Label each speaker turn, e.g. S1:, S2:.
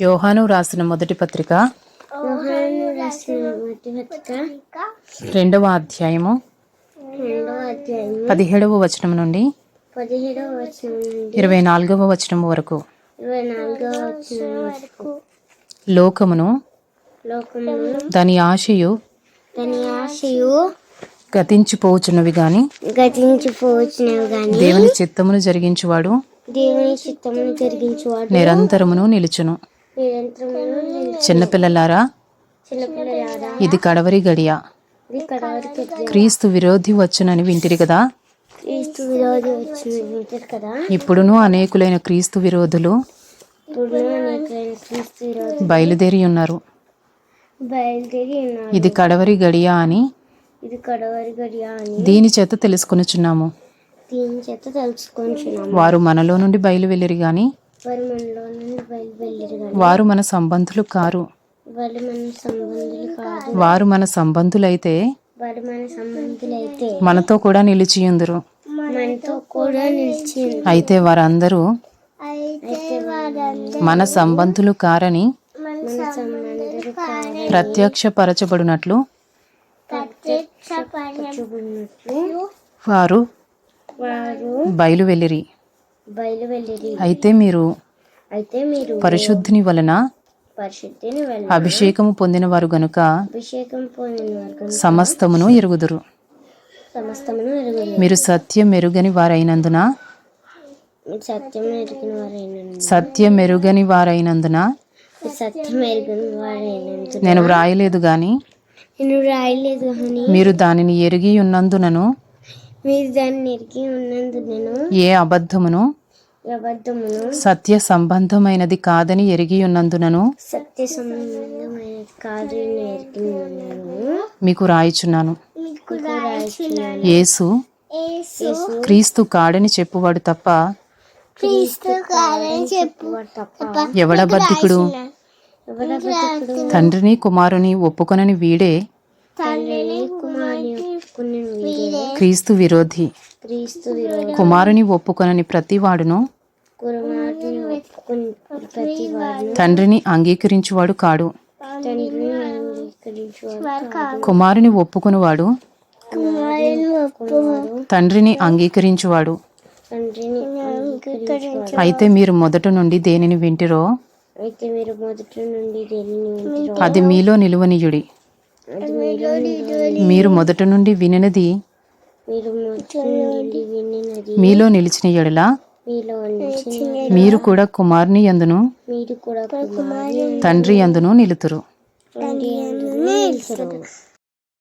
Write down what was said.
S1: యోహాను రాసిన మొదటి పత్రిక. రెండవ అధ్యాయము. పదిహేడవ వచనం నుండి. ఇరవై నాలుగవ వచనం వరకు. లోకమును దాని ఆశయు గతించిపోవచ్చున్నవి గాని
S2: గతించిపోవచ్చినవి గాని
S1: దేవుని చిత్తమును జరిగించువాడు
S2: దేవుని చిత్తమును జరిగించువాడు
S1: నిరంతరమును నిలుచును. చిన్నపిల్లలారా? ఇది కడవరి గడియ. క్రీస్తు విరోధి వచ్చునని వింటిరి కదా? ఇప్పుడును అనేకులైన క్రీస్తు విరోధులు బయలుదేరి ఉన్నారు. ఇది కడవరి గడియ అని దీని చేత తెలుసుకొనుచున్నాము. వారు మనలో నుండి బయలు వెళ్ళిరి గాని
S2: వారు
S1: మన సంబంధులు కారు. వారు మన సంబంధులైతే మనతో కూడా నిలిచియుందురు. అయితే వారందరూ మన సంబంధులు కారని ప్రత్యక్షపరచబడినట్లు వారు
S2: వారు
S1: అయితే మీరు
S2: అయితే మీరు
S1: పరిశుద్ధిని వలన
S2: పరిశుద్ధిని
S1: అభిషేకము పొందిన వారు గనుక
S2: అభిషేకం పొందిన వారు
S1: సమస్తమును ఎరుగుదురు.
S2: సమస్తమును
S1: మీరు సత్యం మెరుగని వారైనందున
S2: సత్యం ఎరిగిన వారైనందు
S1: సత్యం మెరుగని వారైనందున
S2: సత్యం ఎరిగిన వారైనందు
S1: నేను వ్రాయలేదు గాని
S2: నేను రాయలేదు
S1: మీరు దానిని ఎరిగి ఉన్నందునను
S2: మీరు దాన్ని ఎరిగి ఉన్నందు నేను
S1: ఏ అబద్ధమును సత్య సంబంధమైనది కాదని ఎరిగి ఉన్నందునను
S2: సత్య
S1: మీకు రాయిచున్నాను. యేసు క్రీస్తు కాడని చెప్పువాడు తప్ప ఎవడబద్ధికుడు
S2: ఎవడ బతుకుడు
S1: తండ్రిని కుమారుని ఒప్పుకొనని వీడే
S2: తండ్రిని కుమారుని ఒప్పుకుని వీడే
S1: క్రీస్తు విరోధి.
S2: క్రీస్తు విరోధి.
S1: కుమారుని ఒప్పుకొనని ప్రతివాడును తండ్రిని అంగీకరించువాడు కాడు. కుమారుని ఒప్పుకునివాడు. తండ్రిని అంగీకరించువాడు. అయితే మీరు మొదటి నుండి దేనిని వింటిరో? అది మీలో నిలువనియుడి. మీరు మొదటి నుండి వినినది? మీలో నిలిచిన ఎడలా? మీరు కూడా కుమారుని యందును
S2: మీరు కూడా కుమారుని
S1: తండ్రి యందును నిలుతురు.